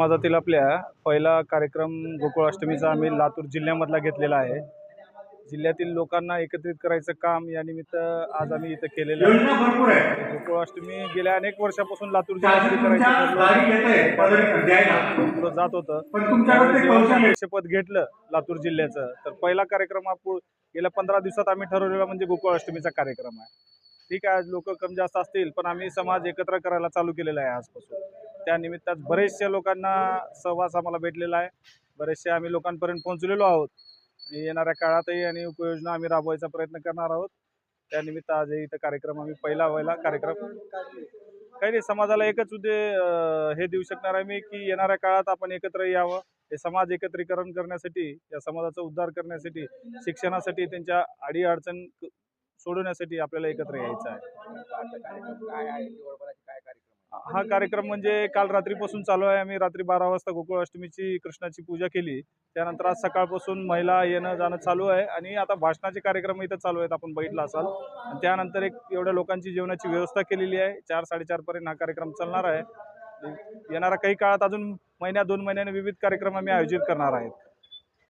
समाजातील आपल्या पहिला कार्यक्रम गोकुळाष्टमीचा आम्ही लातूर जिल्ह्यामधला घेतलेला आहे. जिल्ह्यातील लोकांना एकत्रित करायचं काम या निमित्त आज आम्ही इथं केलेलं आहे. गोकुळाष्टमी गेल्या अनेक वर्षापासून लातूर पुढं जात होतं. अध्यक्षपद घेतलं लातूर जिल्ह्याचं तर पहिला कार्यक्रम आपण गेल्या पंधरा दिवसात आम्ही ठरवलेला म्हणजे गोकुळाष्टमीचा कार्यक्रम आहे. ठीक आहे आज लोक कमी जास्त असतील पण आम्ही समाज एकत्र करायला चालू केलेला आहे आजपासून. त्या निमित्तात बरेचशा लोकांना सहवास आम्हाला भेटलेला आहे. बरेचसे आम्ही लोकांपर्यंत पोहोचलेलो आहोत. येणाऱ्या काळातही आणि उपयोजना आम्ही राबवायचा प्रयत्न करणार आहोत. त्यानिमित्त आजही इथं कार्यक्रम आम्ही पहिला व्हायला कार्यक्रम काही नाही समाजाला एकच उद्दे हे देऊ शकणार आहे मी की येणाऱ्या काळात आपण एकत्र यावं. हे समाज एकत्रीकरण करण्यासाठी या समाजाचा उद्धार करण्यासाठी शिक्षणासाठी त्यांच्या अडी अडचण सोडवण्यासाठी आपल्याला एकत्र यायचं आहे. हा कार्यक्रम म्हणजे काल रात्रीपासून चालू आहे. आम्ही रात्री बारा वाजता गोकुळ अष्टमीची कृष्णाची पूजा केली. त्यानंतर आज सकाळपासून महिला येणं जाणं चालू आहे आणि आता भाषणाचे कार्यक्रम इथं चालू आहेत. आपण बघितला असाल. त्यानंतर एक एवढ्या लोकांची जेवणाची व्यवस्था केलेली आहे. चार साडेचारपर्यंत हा कार्यक्रम चालणार आहे. येणाऱ्या काही काळात अजून महिन्या दोन महिन्याने विविध कार्यक्रम आम्ही आयोजित करणार आहेत.